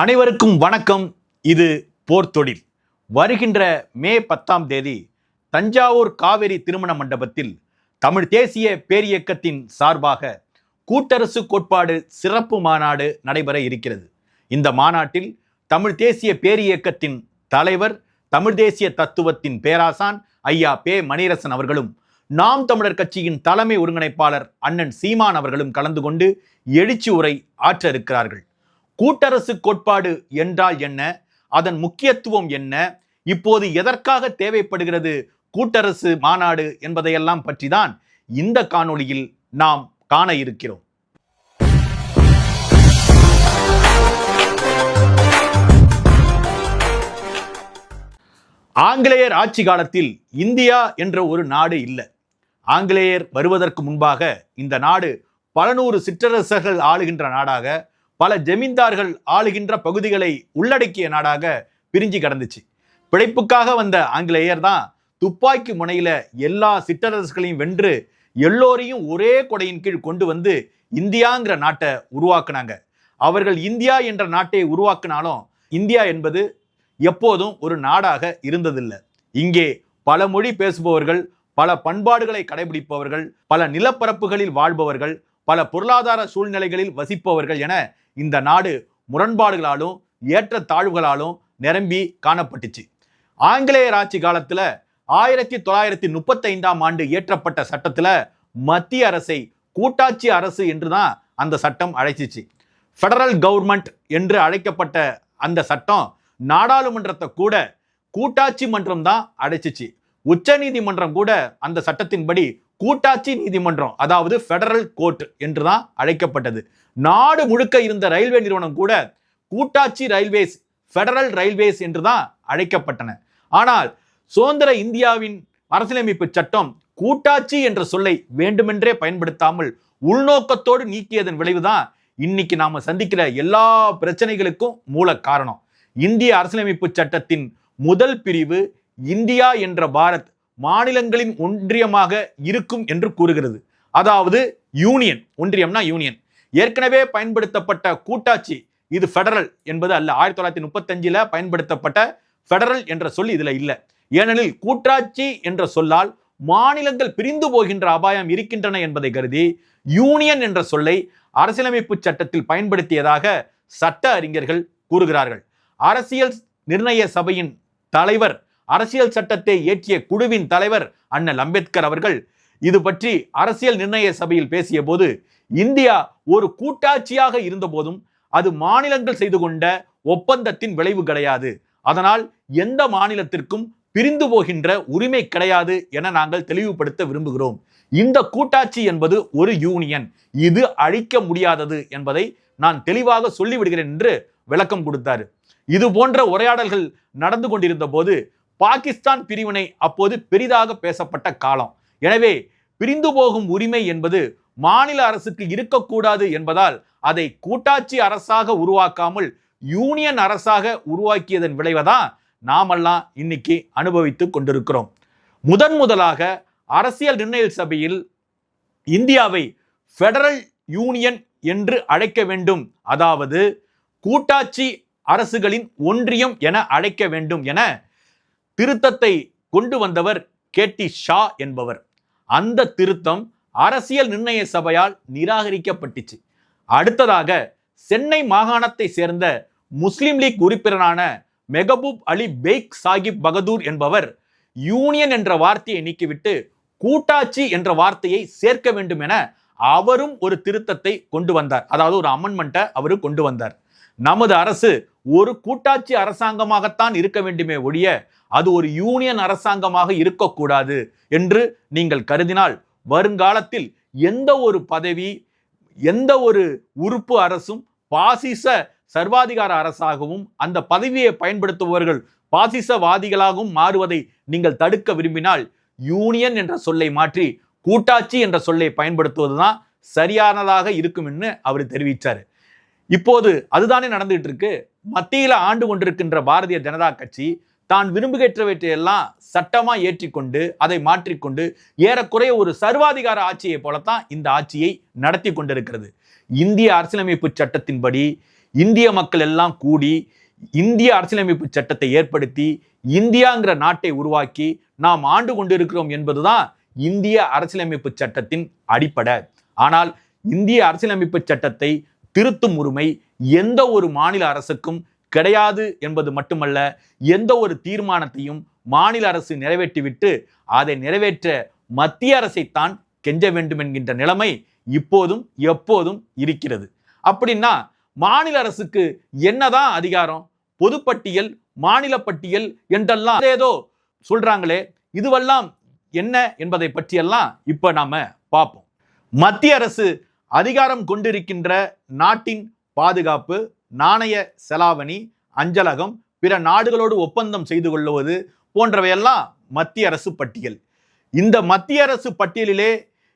அனைவருக்கும் வணக்கம். இது போர்த்தொழில் வருகின்ற மே பத்தாம் தேதி தஞ்சாவூர் காவேரி திருமண மண்டபத்தில் தமிழ் தேசிய பேரியக்கத்தின் சார்பாக கூட்டரசு கோட்பாடு சிறப்பு மாநாடு நடைபெற இருக்கிறது. இந்த மாநாட்டில் தமிழ் தேசிய பேரியக்கத்தின் தலைவர் தமிழ் தேசிய தத்துவத்தின் பேராசான் ஐயா பே மணிரசன் அவர்களும் நாம் தமிழர் கட்சியின் தலைமை ஒருங்கிணைப்பாளர் அண்ணன் சீமான் அவர்களும் கலந்து கொண்டு எழுச்சி உரை ஆற்ற இருக்கிறார்கள். கூட்டரசு கோட்பாடு என்றால் என்ன? அதன் முக்கியத்துவம் என்ன? இப்போது எதற்காக தேவைப்படுகிறது கூட்டரசு மாநாடு என்பதையெல்லாம் பற்றிதான் இந்த காணொளியில் நாம் காண இருக்கிறோம். ஆங்கிலேயர் ஆட்சி காலத்தில் இந்தியா என்ற ஒரு நாடு இல்லை. ஆங்கிலேயர் வருவதற்கு முன்பாக இந்த நாடு பல நூறு சிற்றரசர்கள் ஆளுகின்ற நாடாக பல ஜமீன்தார்கள் ஆளுகின்ற பகுதிகளை உள்ளடக்கிய நாடாக பிரிஞ்சு கிடந்துச்சு. பிழைப்புக்காக வந்த ஆங்கிலேயர் தான் துப்பாக்கி முனையில எல்லா சிற்றரசுகளையும் வென்று எல்லோரையும் ஒரே கொடையின் கீழ் கொண்டு வந்து இந்தியாங்கிற நாட்டை உருவாக்குனாங்க. அவர்கள் இந்தியா என்ற நாட்டை உருவாக்கினாலும் இந்தியா என்பது எப்போதும் ஒரு நாடாக இருந்ததில்லை. இங்கே பல மொழி பேசுபவர்கள் பல பண்பாடுகளை கடைபிடிப்பவர்கள் பல நிலப்பரப்புகளில் வாழ்பவர்கள் பல பொருளாதார சூழ்நிலைகளில் வசிப்பவர்கள் என இந்த நாடு முரண்பாடுகளாலும் ஏற்ற தாழ்வுகளாலும் நிரம்பி காணப்பட்டுச்சு. ஆங்கிலேயர் ஆட்சி காலத்துல ஆயிரத்தி தொள்ளாயிரத்தி முப்பத்தைந்தாம் ஆண்டு இயற்றப்பட்ட சட்டத்துல மத்திய அரசை கூட்டாட்சி அரசு என்று தான் அந்த சட்டம் அழைச்சிச்சு. ஃபெடரல் கவர்மெண்ட் என்று அழைக்கப்பட்ட அந்த சட்டம் நாடாளுமன்றத்தை கூட கூட்டாட்சி மன்றம் தான் அழைச்சிச்சு உச்ச நீதிமன்றம் கூட அந்த சட்டத்தின்படி கூட்டாட்சி நீதிமன்றம் அதாவது ஃபெடரல் கோர்ட் என்று தான் அழைக்கப்பட்டது. நாடு முழுக்க இருந்த ரயில்வே நிறுவனம் கூட கூட்டாட்சி ரயில்வேஸ் ஃபெடரல் ரயில்வேஸ் என்று தான் அழைக்கப்பட்டன. ஆனால் சுதந்திர இந்தியாவின் அரசியலமைப்பு சட்டம் கூட்டாட்சி என்ற சொல்லை வேண்டுமென்றே பயன்படுத்தாமல் உள்நோக்கத்தோடு நீக்கியதன் விளைவுதான் இன்னைக்கு நாம சந்திக்கிற எல்லா பிரச்சனைகளுக்கும் மூல காரணம். இந்திய அரசியலமைப்பு சட்டத்தின் முதல் பிரிவு இந்தியா என்ற பாரத் மாநிலங்களின் ஒன்றியமாக இருக்கும் என்று கூறுகிறது. அதாவது யூனியன் ஒன்றியம்னா யூனியன் ஏற்கனவே பயன்படுத்தப்பட்ட கூட்டாட்சி இது ஃபெடரல் என்பது அல்ல. ஆயிரத்தி தொள்ளாயிரத்தி முப்பத்தஞ்சில் பயன்படுத்தப்பட்ட ஃபெடரல் என்ற சொல் இதில் இல்லை. ஏனெனில் கூட்டாட்சி என்ற சொல்லால் மாநிலங்கள் பிரிந்து போகின்ற அபாயம் இருக்கின்றன என்பதை கருதி யூனியன் என்ற சொல்லை அரசியலமைப்பு சட்டத்தில் பயன்படுத்தியதாக சட்ட அறிஞர்கள் கூறுகிறார்கள். அரசியல் நிர்ணய சபையின் தலைவர் அரசியல் சட்டத்தை இயற்றிய குழுவின் தலைவர் அண்ணல் அம்பேத்கர் அவர்கள். இது பற்றி அரசியல் நிர்ணய சபையில் பேசிய போது இந்தியா ஒரு கூட்டாட்சியாக இருந்த போதும் அது மாநிலங்கள் செய்து கொண்ட ஒப்பந்தத்தின் விளைவு கிடையாது. அதனால் எந்த மாநிலத்திற்கும் பிரிந்து போகின்ற உரிமை கிடையாது என நாங்கள் தெளிவுபடுத்த விரும்புகிறோம். இந்த கூட்டாட்சி என்பது ஒரு யூனியன். இது அழிக்க முடியாதது என்பதை நான் தெளிவாக சொல்லிவிடுகிறேன் என்று விளக்கம் கொடுத்தார். இது போன்ற உரையாடல்கள் நடந்து கொண்டிருந்த போது பாகிஸ்தான் பிரிவினை அப்போது பெரிதாக பேசப்பட்ட காலம். எனவே பிரிந்து போகும் உரிமை என்பது மாநில அரசுக்கு இருக்கக்கூடாது என்பதால் அதை கூட்டாட்சி அரசாக உருவாக்காமல் யூனியன் அரசாக உருவாக்கியதன் விளைவைதான் நாமெல்லாம் இன்னைக்கு அனுபவித்துக் கொண்டிருக்கிறோம். முதன் முதலாக அரசியல் நிர்ணய சபையில் இந்தியாவை ஃபெடரல் யூனியன் என்று அழைக்க வேண்டும். அதாவது கூட்டாட்சி அரசுகளின் ஒன்றியம் என அழைக்க வேண்டும் என திருத்தத்தை கொண்டு வந்தவர் கே டி ஷா என்பவர். அந்த திருத்தம் அரசியல் நிர்ணய சபையால் நிராகரிக்கப்பட்டுச்சு. அடுத்ததாக சென்னை மாகாணத்தை சேர்ந்த முஸ்லிம் லீக் உறுப்பினரான மெகபூப் அலி பெய்க் சாகிப் பகதூர் என்பவர் யூனியன் என்ற வார்த்தையை நீக்கிவிட்டு கூட்டாட்சி என்ற வார்த்தையை சேர்க்க வேண்டும் என அவரும் ஒரு திருத்தத்தை கொண்டு வந்தார். அதாவது ஒரு அமெண்ட்மெண்ட்டை அவரு கொண்டு வந்தார். நமது அரசு ஒரு கூட்டாட்சி அரசாங்கமாகத்தான் இருக்க வேண்டுமே ஒழிய அது ஒரு யூனியன் அரசாங்கமாக இருக்கக்கூடாது என்று நீங்கள் கருதினால் வருங்காலத்தில் எந்த ஒரு பதவி எந்த ஒரு உறுப்பு அரசும் பாசிச சர்வாதிகார அரசாகவும் அந்த பதவியை பயன்படுத்துபவர்கள் பாசிசவாதிகளாகவும் மாறுவதை நீங்கள் தடுக்க விரும்பினால் யூனியன் என்ற சொல்லை மாற்றி கூட்டாட்சி என்ற சொல்லை பயன்படுத்துவதுதான் சரியானதாக இருக்கும் என்று அவர் தெரிவித்தார் இப்போது அதுதானே நடந்துகிட்டு இருக்கு மத்தியில் ஆண்டு கொண்டிருக்கின்ற பாரதிய ஜனதா கட்சி தான் விரும்புகின்றவற்றையெல்லாம் சட்டமாக ஏற்றிக்கொண்டு அதை மாற்றிக்கொண்டு ஏறக்குறைய ஒரு சர்வாதிகார ஆட்சியை போலத்தான் இந்த ஆட்சியை நடத்தி கொண்டிருக்கிறது. இந்திய அரசியலமைப்பு சட்டத்தின்படி இந்திய மக்கள் எல்லாம் கூடி இந்திய அரசியலமைப்பு சட்டத்தை ஏற்படுத்தி இந்தியாங்கிற நாட்டை உருவாக்கி நாம் ஆண்டு கொண்டிருக்கிறோம் என்பதுதான் இந்திய அரசியலமைப்பு சட்டத்தின் அடிப்படை. ஆனால் இந்திய அரசியலமைப்பு சட்டத்தை திருத்தும் உரிமை எந்த ஒரு மாநில அரசுக்கும் கிடையாது என்பது மட்டுமல்ல எந்த ஒரு தீர்மானத்தையும் மாநில அரசு நிறைவேற்றிவிட்டு அதை நிறைவேற்ற மத்திய அரசைத்தான் கெஞ்ச வேண்டும் என்கின்ற நிலைமை இப்போதும் எப்போதும் இருக்கிறது. அப்படின்னா மாநில அரசுக்கு என்னதான் அதிகாரம்? பொதுப்பட்டியல் மாநில பட்டியல் என்றெல்லாம் ஏதோ சொல்றாங்களே இதுவெல்லாம் என்ன என்பதை பற்றியெல்லாம் இப்ப நாம பார்ப்போம். மத்திய அரசு அதிகாரம் கொண்டிருக்கின்ற நாட்டின் பாதுகாப்பு நாணய செலாவணி அஞ்சலகம் பிற நாடுகளோடு ஒப்பந்தம் செய்து கொள்வது போன்றவையெல்லாம் மத்திய அரசு பட்டியல். இந்த மத்திய அரசு பட்டியலிலே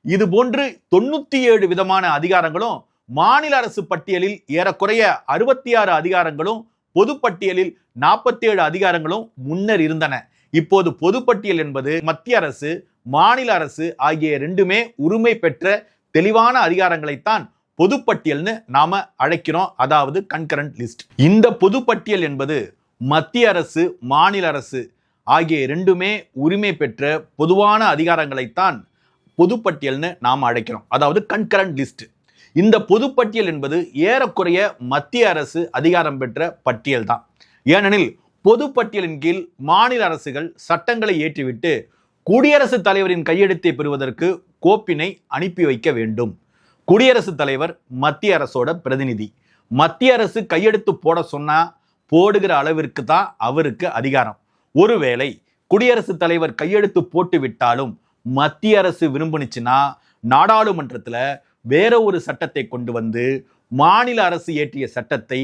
இது போன்று தொண்ணூத்தி ஏழு விதமான அதிகாரங்களும் மாநில அரசு பட்டியலில் ஏறக்குறைய அறுபத்தி ஆறு அதிகாரங்களும் பொதுப்பட்டியலில் நாற்பத்தி ஏழு அதிகாரங்களும் முன்னர் இருந்தன. இப்போது பொதுப்பட்டியல் என்பது மத்திய அரசு மாநில அரசு ஆகிய ரெண்டுமே உரிமை பெற்ற தெளிவான அதிகாரங்களைத்தான் பொதுப்பட்டியல்னு நாம அழைக்கிறோம். அதாவது கன்கரண்ட் லிஸ்ட் இந்த பொதுப்பட்டியல் என்பது மத்திய அரசு மாநில அரசு ஆகிய ரெண்டுமே உரிமை பெற்ற பொதுவான அதிகாரங்களைத்தான் பொதுப்பட்டியல்னு நாம் அழைக்கிறோம். அதாவது கன்கரண்ட் லிஸ்ட் இந்த பொதுப்பட்டியல் என்பது ஏறக்குறைய மத்திய அரசு அதிகாரம் பெற்ற பட்டியல் தான். ஏனெனில் பொதுப்பட்டியலின் கீழ் மாநில அரசுகள் சட்டங்களை ஏற்றிவிட்டு குடியரசுத் தலைவரின் கையெழுத்தை பெறுவதற்கு கோப்பினை அனுப்பி வைக்க வேண்டும். குடியரசுத் தலைவர் மத்திய அரசோட பிரதிநிதி. மத்திய அரசு கையெழுத்து போட சொன்னால் போடுகிற அளவிற்கு தான் அவருக்கு அதிகாரம். ஒருவேளை குடியரசுத் தலைவர் கையெழுத்து போட்டு விட்டாலும் மத்திய அரசு விரும்புனுச்சுன்னா நாடாளுமன்றத்தில் வேற ஒரு சட்டத்தை கொண்டு வந்து மாநில அரசு இயற்றிய சட்டத்தை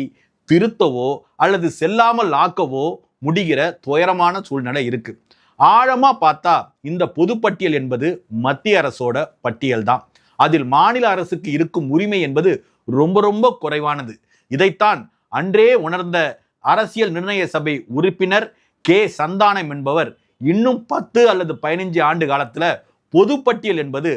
திருத்தவோ அல்லது செல்லாமல் ஆக்கவோ முடிகிற துயரமான சூழ்நிலை இருக்குது ஆழமாக பார்த்தா இந்த பொதுப்பட்டியல் என்பது மத்திய அரசோட பட்டியல் தான். அதில் மாநில அரசுக்கு இருக்கும் உரிமை என்பது ரொம்ப ரொம்ப குறைவானது. இதைத்தான் அன்றே உணர்ந்த அரசியல் நிர்ணய சபை உறுப்பினர் கே. சந்தானம் என்பவர் இன்னும் பத்து அல்லது பதினைஞ்சு ஆண்டு காலத்தில் பொதுப்பட்டியல் என்பது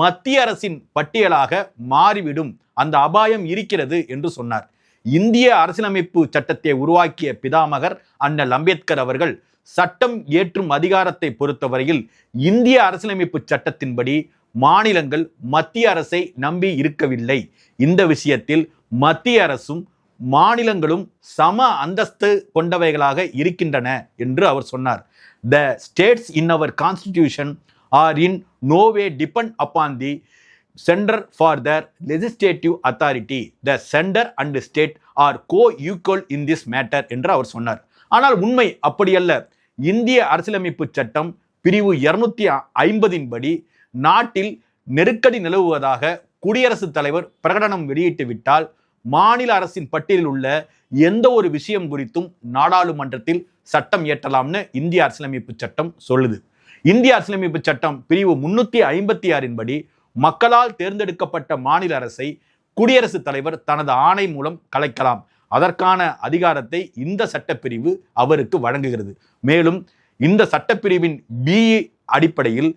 மத்திய அரசின் பட்டியலாக மாறிவிடும். அந்த அபாயம் இருக்கிறது என்று சொன்னார். இந்திய அரசியலமைப்பு சட்டத்தை உருவாக்கிய பிதாமகர் அண்ணல் அம்பேத்கர் அவர்கள் சட்டம் ஏற்றும் அதிகாரத்தை பொறுத்தவரையில் இந்திய அரசியலமைப்பு சட்டத்தின்படி மாநிலங்கள் மத்திய அரசை நம்பி இருக்கவில்லை. இந்த விஷயத்தில் மத்திய அரசும் மாநிலங்களும் சம அந்தஸ்து கொண்டவைகளாக இருக்கின்றன என்று அவர் சொன்னார். The states in our constitution are in no way depend upon the centre for their legislative authority the centre and state are co equal in this matter என்று அவர் சொன்னார். ஆனால் உண்மை அப்படியல்ல. இந்திய அரசியலமைப்பு சட்டம் பிரிவு இருநூத்தி ஐம்பதின் படி நாட்டில் நெருக்கடி நிலவுவதாக குடியரசுத் தலைவர் பிரகடனம் வெளியிட்டு விட்டால் மாநில அரசின் பட்டியலில் உள்ள எந்த ஒரு விஷயம் குறித்தும் நாடாளுமன்றத்தில் சட்டம் இயற்றலாம்னு இந்திய அரசியலமைப்பு சட்டம் சொல்லுது. இந்திய அரசியலமைப்பு சட்டம் பிரிவு முன்னூத்தி ஐம்பத்தி ஆறின் படி மக்களால் தேர்ந்தெடுக்கப்பட்ட மாநில அரசை குடியரசுத் தலைவர் தனது ஆணை மூலம் கலைக்கலாம். அதற்கான அதிகாரத்தை இந்த சட்டப்பிரிவு அவருக்கு வழங்குகிறது. மேலும் இந்த சட்டப்பிரிவின் பி அடிப்படையில்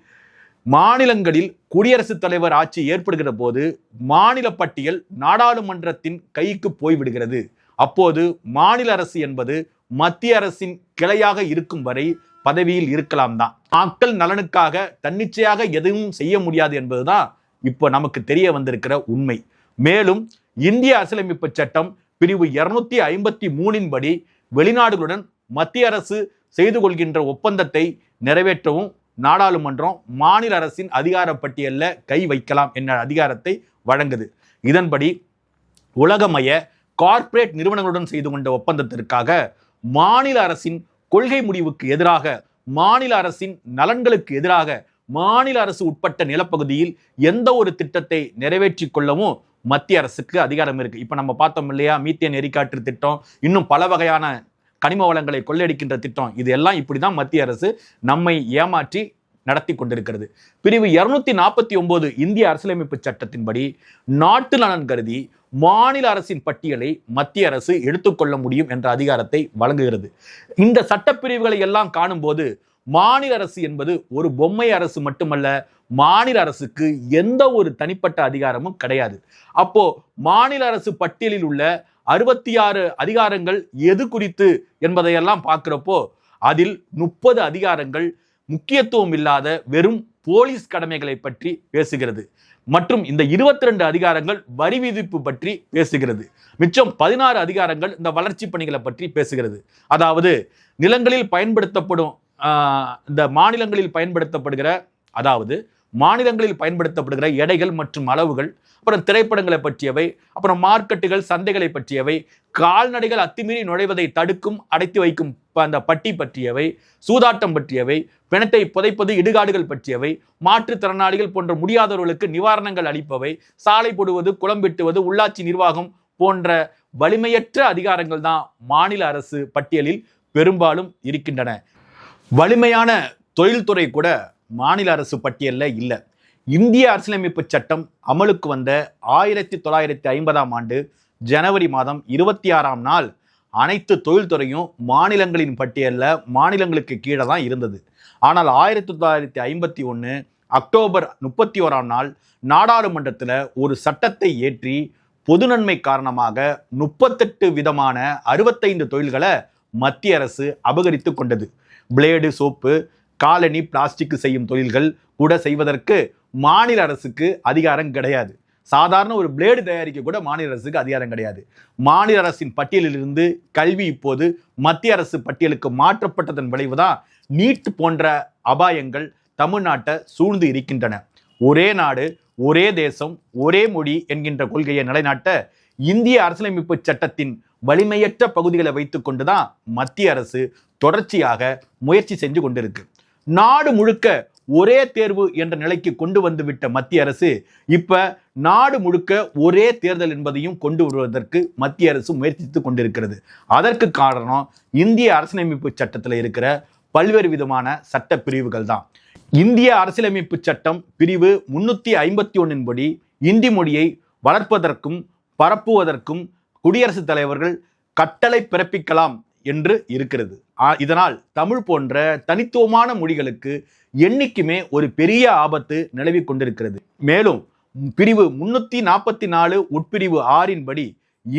மாநிலங்களில் குடியரசுத் தலைவர் ஆட்சி ஏற்படுகிற போது மாநில பட்டியல் நாடாளுமன்றத்தின் கைக்கு போய்விடுகிறது. அப்போது மாநில அரசு என்பது மத்திய அரசின் கிளையாக இருக்கும் வரை பதவியில் இருக்கலாம் தான் மக்கள் நலனுக்காக தன்னிச்சையாக எதுவும் செய்ய முடியாது என்பதுதான் இப்போ நமக்கு தெரிய வந்திருக்கிற உண்மை. மேலும் இந்திய அரசியலமைப்பு சட்டம் பிரிவு இருநூத்தி ஐம்பத்தி மூணின் படி வெளிநாடுகளுடன் மத்திய அரசு செய்து கொள்கின்ற ஒப்பந்தத்தை நிறைவேற்றவும் நாடாளுமன்றம் மாநில அரசின் அதிகார பட்டியலில் கை வைக்கலாம் என்ற அதிகாரத்தை வழங்குது. இதன்படி உலகமய கார்ப்பரேட் நிறுவனங்களுடன் செய்து கொண்ட ஒப்பந்தத்திற்காக மாநில அரசின் கொள்கை முடிவுக்கு எதிராக மாநில அரசின் நலன்களுக்கு எதிராக மாநில அரசு உட்பட்ட நிலப்பகுதியில் எந்த ஒரு திட்டத்தை நிறைவேற்றி கொள்ளவும் மத்திய அரசுக்கு அதிகாரம் இருக்கு. இப்ப நம்ம பார்த்தோம் இல்லையா மீத்தேன் எரிக்காற்று திட்டம் இன்னும் பல வகையான கனிம வளங்களை கொள்ளையடிக்கின்ற திட்டம் இது எல்லாம் இப்படிதான் மத்திய அரசு நம்மை ஏமாற்றி நடத்தி கொண்டிருக்கிறது. பிரிவு இருநூத்தி நாற்பத்தி ஒன்பது இந்திய அரசியலமைப்பு சட்டத்தின்படி நாட்டு நலன் கருதி மாநில அரசின் பட்டியலை மத்திய அரசு எடுத்துக்கொள்ள முடியும் என்ற அதிகாரத்தை வழங்குகிறது. இந்த சட்டப்பிரிவுகளை எல்லாம் காணும்போது மாநில அரசு என்பது ஒரு பொம்மை அரசு மட்டுமல்ல மாநில அரசுக்கு எந்த ஒரு தனிப்பட்ட அதிகாரமும் கிடையாது. அப்போ மாநில அரசு பட்டியலில் உள்ள அறுபத்தி ஆறு அதிகாரங்கள் எது குறித்து என்பதையெல்லாம் பார்க்குறப்போ அதில் முப்பது அதிகாரங்கள் முக்கியத்துவம் இல்லாத வெறும் போலீஸ் கடமைகளை பற்றி பேசுகிறது. மற்றும் இந்த இருபத்தி ரெண்டு அதிகாரங்கள் வரி விதிப்பு பற்றி பேசுகிறது. மிச்சம் பதினாறு அதிகாரங்கள் இந்த வளர்ச்சி பணிகளை பற்றி பேசுகிறது. அதாவது நிலங்களில் பயன்படுத்தப்படும் இந்த மாநிலங்களில் பயன்படுத்தப்படுகிற அதாவது மாநிலங்களில் பயன்படுத்தப்படுகிற எடைகள் மற்றும் அளவுகள் அப்புறம் திரைப்படங்களை பற்றியவை அப்புறம் மார்க்கெட்டுகள் சந்தைகளை பற்றியவை கால்நடைகள் அத்துமீறி நுழைவதை தடுக்கும் அடைத்து வைக்கும் ப- அந்த பட்டி பற்றியவை சூதாட்டம் பற்றியவை பிணத்தை புதைப்பது இடுகாடுகள் பற்றியவை மாற்றுத்திறனாளிகள் போன்ற முடியாதவர்களுக்கு நிவாரணங்கள் அளிப்பவை சாலை போடுவது குளம்பெட்டுவது உள்ளாட்சி நிர்வாகம் போன்ற வலிமையற்ற அதிகாரங்கள் தான் மாநில அரசு பட்டியலில் பெரும்பாலும் இருக்கின்றன. வலிமையான தொழில்துறை கூட மாநில அரசு பட்டியலில் இல்லை. இந்திய அரசியலமைப்பு சட்டம் அமலுக்கு வந்த ஆயிரத்தி தொள்ளாயிரத்தி ஐம்பதாம் ஆண்டு ஜனவரி மாதம் இருபத்தி ஆறாம் நாள் அனைத்து தொழில்துறையும் மாநிலங்களின் பட்டியலில் மாநிலங்களுக்கு கீழே தான் இருந்தது. ஆனால் ஆயிரத்தி தொள்ளாயிரத்தி ஐம்பத்தி ஒன்று அக்டோபர் முப்பத்தி ஓராம் நாள் நாடாளுமன்றத்தில் ஒரு சட்டத்தை ஏற்றி பொது நன்மை காரணமாக முப்பத்தெட்டு விதமான அறுபத்தைந்து தொழில்களை மத்திய அரசு அபகரித்து கொண்டது. பிளேடு சோப்பு காலனி பிளாஸ்டிக் செய்யும் தொழில்கள் கூட செய்வதற்கு மாநில அரசுக்கு அதிகாரம் கிடையாது. சாதாரண ஒரு பிளேடு தயாரிக்க கூட மாநில அரசுக்கு அதிகாரம் கிடையாது. மாநில அரசின் பட்டியலிலிருந்து கல்வி இப்போது மத்திய அரசு பட்டியலுக்கு மாற்றப்பட்டதன் விளைவுதான் நீட் போன்ற அபாயங்கள் தமிழ்நாட்டை சூழ்ந்து இருக்கின்றன. ஒரே நாடு ஒரே தேசம் ஒரே மொழி என்கின்ற கொள்கையை நிலைநாட்ட இந்திய அரசியலமைப்பு சட்டத்தின் வலிமையற்ற பகுதிகளை வைத்துக்கொண்டுதான் மத்திய அரசு தொடர்ச்சியாக முயற்சி செஞ்சு கொண்டிருக்கு. நாடு முழுக்க ஒரே தேர்வு என்ற நிலைக்கு கொண்டு வந்து விட்ட மத்திய அரசு இப்ப நாடு முழுக்க ஒரே தேர்தல் என்பதையும் கொண்டு வருவதற்கு மத்திய அரசு முயற்சித்து கொண்டிருக்கிறது. அதற்கு காரணம் இந்திய அரசியலமைப்பு சட்டத்தில் இருக்கிற பல்வேறு விதமான சட்ட பிரிவுகள் தான். இந்திய அரசியலமைப்பு சட்டம் பிரிவு முன்னூத்தி ஐம்பத்தி ஒன்னின் படி இந்தி மொழியை வளர்ப்பதற்கும் பரப்புவதற்கும் குடியரசுத் தலைவர்கள் கட்டளை பிறப்பிக்கலாம் என்று இருக்கிறது. இதனால் தமிழ் போன்ற தனித்துவமான மொழிகளுக்கு என்னைக்குமே ஒரு பெரிய ஆபத்து நிலவி கொண்டிருக்கிறது. மேலும் பிரிவு முன்னூத்தி நாற்பத்தி நாலு உட்பிரிவு ஆறின் படி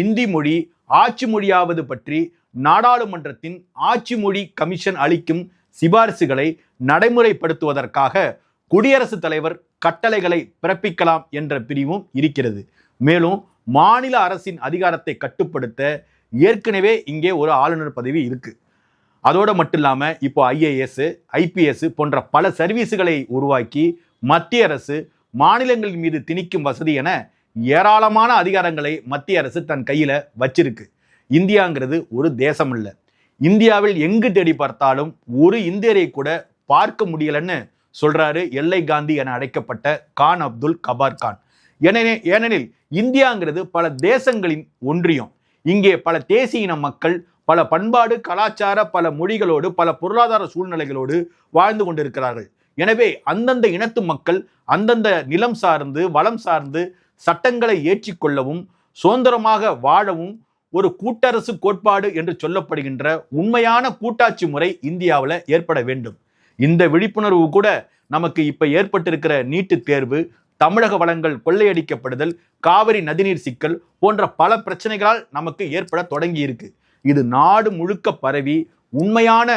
இந்தி மொழி ஆட்சி மொழியாவது பற்றி நாடாளுமன்றத்தின் ஆட்சி மொழி கமிஷன் அளிக்கும் சிபாரிசுகளை நடைமுறைப்படுத்துவதற்காக குடியரசுத் தலைவர் கட்டளைகளை பிறப்பிக்கலாம் என்ற பிரிவும் இருக்கிறது. மேலும் மாநில அரசின் அதிகாரத்தை கட்டுப்படுத்த ஏற்கனவே இங்கே ஒரு ஆளுநர் பதவி இருக்குது அதோடு மட்டும் இல்லாமல் இப்போ ஐஏஎஸ் ஐபிஎஸ் போன்ற பல சர்வீஸுகளை உருவாக்கி மத்திய அரசு மாநிலங்கள் மீது திணிக்கும் வசதி என ஏராளமான அதிகாரங்களை மத்திய அரசு தன் கையில் வச்சிருக்கு. இந்தியாங்கிறது ஒரு தேசம் இல்லை இந்தியாவில் எங்கு தேடி பார்த்தாலும் ஒரு இந்தியரை கூட பார்க்க முடியலன்னு சொல்றாரு எல்லை காந்தி என அழைக்கப்பட்ட கான் அப்துல் கபார் கான். ஏனெனில் ஏனெனில் இந்தியாங்கிறது பல தேசங்களின் ஒன்றியம். இங்கே பல தேசிய இன மக்கள் பல பண்பாடு கலாச்சார பல மொழிகளோடு பல பொருளாதார சூழ்நிலைகளோடு வாழ்ந்து கொண்டிருக்கிறார்கள். எனவே அந்தந்த இனத்து மக்கள் அந்தந்த நிலம் சார்ந்து வளம் சார்ந்து சட்டங்களை ஏற்றிக்கொள்ளவும் சுதந்திரமாக வாழவும் ஒரு கூட்டரசு கோட்பாடு என்று சொல்லப்படுகின்ற உண்மையான கூட்டாட்சி முறை இந்தியாவில் ஏற்பட வேண்டும். இந்த விழிப்புணர்வு கூட நமக்கு இப்போ ஏற்பட்டிருக்கிற நீட்டு தேர்வு தமிழக வளங்கள் கொள்ளையடிக்கப்படுதல் காவிரி நதிநீர் சிக்கல் போன்ற பல பிரச்சனைகளால் நமக்கு ஏற்பட தொடங்கி இருக்கு இது நாடு முழுக்க பரவி உண்மையான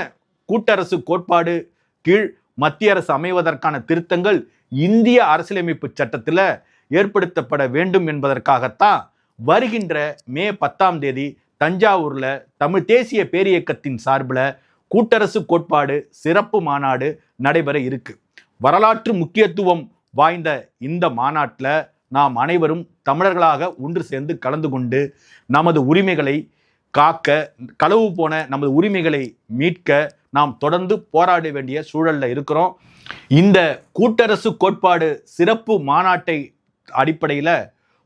கூட்டரசு கோட்பாடு கீழ் மத்திய அரசு அமைவதற்கான திருத்தங்கள் இந்திய அரசியலமைப்பு சட்டத்தில் ஏற்படுத்தப்பட வேண்டும் என்பதற்காகத்தான் வருகின்ற மே பத்தாம் தேதி தஞ்சாவூரில் தமிழ் தேசிய பேரியக்கத்தின் சார்பில் கூட்டரசு கோட்பாடு சிறப்பு மாநாடு நடைபெற இருக்கு. வரலாற்று முக்கியத்துவம் வாய்ந்த இந்த மாநாட்டில் நாம் அனைவரும் தமிழர்களாக ஒன்று சேர்ந்து கலந்து கொண்டு நமது உரிமைகளை காக்க களவு போன நமது உரிமைகளை மீட்க நாம் தொடர்ந்து போராட வேண்டிய சூழலில் இருக்கிறோம். இந்த கூட்டரசு கோட்பாடு சிறப்பு மாநாட்டை அடிப்படையில்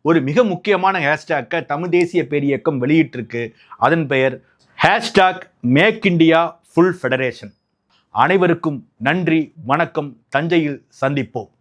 ஒரு மிக முக்கியமான ஹேஷ்டேக்கை தமிழ் தேசிய பேரியக்கம் வெளியிட்டிருக்கு. அதன் பெயர் hashtag make India full federation. அனைவருக்கும் நன்றி வணக்கம் தஞ்சையில் சந்திப்போம்.